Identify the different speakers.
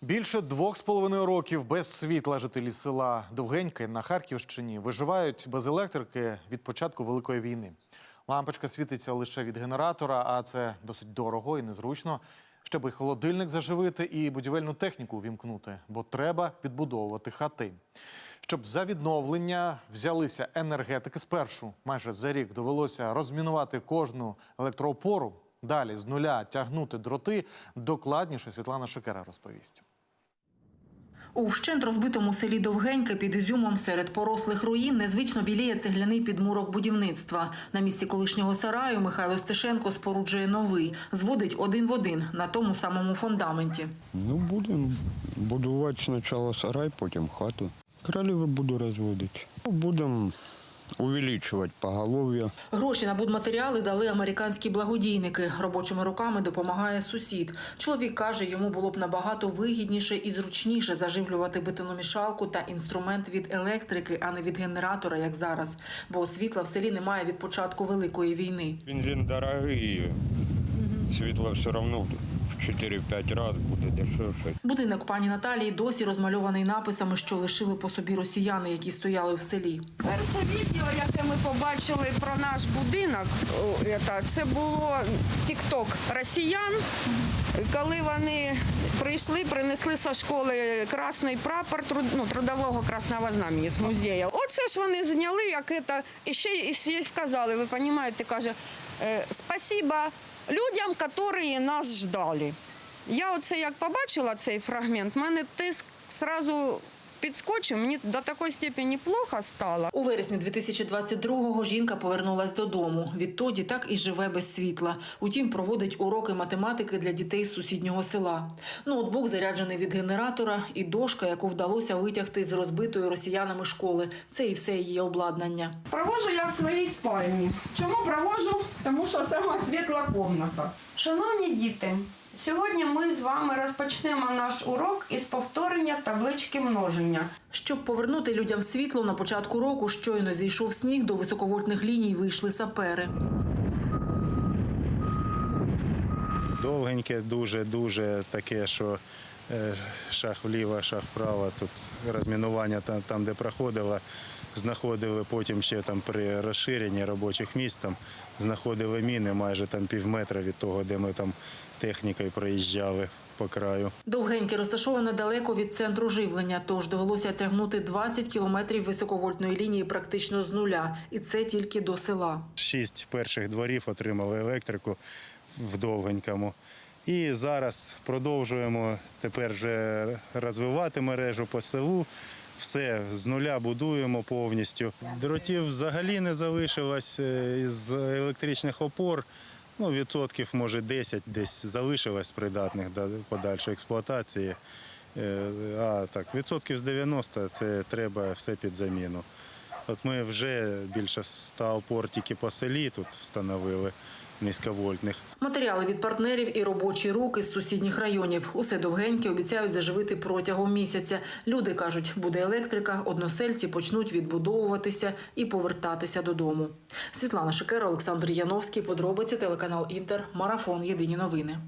Speaker 1: Більше двох з половиною років без світла жителі села Довгеньке на Харківщині виживають без електрики від початку Великої війни. Лампочка світиться лише від генератора, а це досить дорого і незручно. Щоб і холодильник заживити, і будівельну техніку вімкнути, бо треба відбудовувати хати. Щоб за відновлення взялися енергетики спершу, майже за рік довелося розмінувати кожну електроопору. Далі з нуля тягнути дроти. Докладніше Світлана Шикера розповість.
Speaker 2: У вщент розбитому селі Довгеньке під Ізюмом серед порослих руїн незвично біліє цегляний підмурок будівництва. На місці колишнього сараю Михайло Стешенко споруджує новий, зводить один в один на тому самому фундаменті.
Speaker 3: Ну, будемо будувати спочатку сарай, потім хату. Кралів буду розводити. Будемо увеличувати поголов'я.
Speaker 2: Гроші на будматеріали дали американські благодійники. Робочими руками допомагає сусід. Чоловік каже, йому було б набагато вигідніше і зручніше заживлювати бетономішалку та інструмент від електрики, а не від генератора, як зараз. Бо світла в селі немає від початку великої війни.
Speaker 3: Бензин дорогий, світло все одно в 4-5 разів буде дешевше.
Speaker 2: Будинок пані Наталії досі розмальований написами, що лишили по собі росіяни, які стояли в селі.
Speaker 4: Перше відео, яке ми побачили про наш будинок, це було тікток росіян. Коли вони прийшли, принесли зі школи красний прапор ну, трудового красного знамені з музею. Оце ж вони зняли, як це, і ще, і ще й сказали, ви розумієте, каже, е, спасіба людям, які нас ждали. Я оце як побачила цей фрагмент, в мене тиск сразу підскочив, мені до такої степені плохо стало.
Speaker 2: У вересні 2022-го жінка повернулась додому. Відтоді так і живе без світла. Утім, проводить уроки математики для дітей з сусіднього села. Ноутбук заряджений від генератора і дошка, яку вдалося витягти з розбитої росіянами школи. Це і все її обладнання.
Speaker 4: Провожу я в своїй спальні. Чому провожу? Тому що сама світла кімната. Шановні діти, сьогодні ми з вами розпочнемо наш урок із повторення таблички множення.
Speaker 2: Щоб повернути людям світло на початку року, щойно зійшов сніг, до високовольтних ліній вийшли сапери.
Speaker 5: довгеньке, дуже-дуже таке, що шах вліво, шах вправо. Тут розмінування там, там, де проходило, знаходили потім ще там при розширенні робочих місць, там знаходили міни майже там пів метра від того, де ми там технікою проїжджали по краю.
Speaker 2: Довгеньке розташоване далеко від центру живлення, тож довелося тягнути 20 кілометрів високовольтної лінії практично з нуля, і це тільки до села.
Speaker 5: Шість перших дворів отримали електрику в довгенькому. І зараз продовжуємо тепер вже розвивати мережу по селу. Все з нуля будуємо повністю. Дротів взагалі не залишилось е, з електричних опор. Ну, відсотків, може, 10 десь залишилось придатних до подальшої експлуатації. Е, А так, відсотків з 90 це треба все під заміну. От ми вже більше 100 опор тільки по селі тут встановили низьковольтних.
Speaker 2: Матеріали від партнерів і робочі руки з сусідніх районів. Усе довгеньке обіцяють заживити протягом місяця. Люди кажуть, буде електрика, односельці почнуть відбудовуватися і повертатися додому. Світлана Шикера, Олександр Яновський. Подробиці телеканал Інтер. Марафон. Єдині новини.